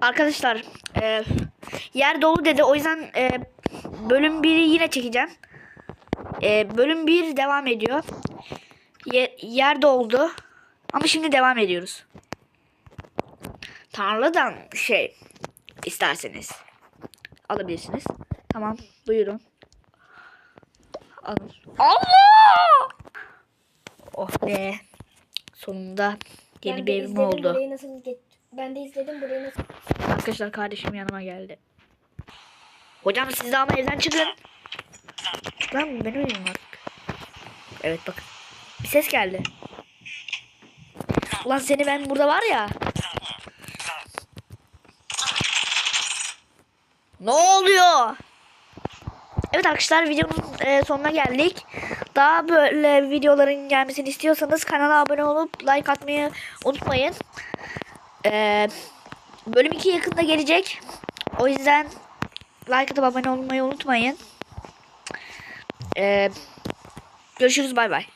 Arkadaşlar e, yer dolu dedi. O yüzden e, bölüm 1'i yine çekeceğim. E, bölüm 1 devam ediyor. Ye- yer doldu. Ama şimdi devam ediyoruz. Tarladan şey isterseniz alabilirsiniz. Tamam buyurun. Alın. Allah! Oh be. Sonunda yeni Ben bir evim izledim oldu. Burayı nasıl geç... Ben de izledim burayı nasıl... Arkadaşlar kardeşim yanıma geldi. Hocam siz de ama evden çıkın. Lan ben öyleyim artık. Evet bakın. Bir ses geldi. Ulan seni ben burada var ya. Ne oluyor? Evet arkadaşlar videonun e, sonuna geldik. Daha böyle videoların gelmesini istiyorsanız kanala abone olup like atmayı unutmayın. Eee Bölüm 2 yakında gelecek. O yüzden like atıp abone olmayı unutmayın. Ee, görüşürüz bay bay.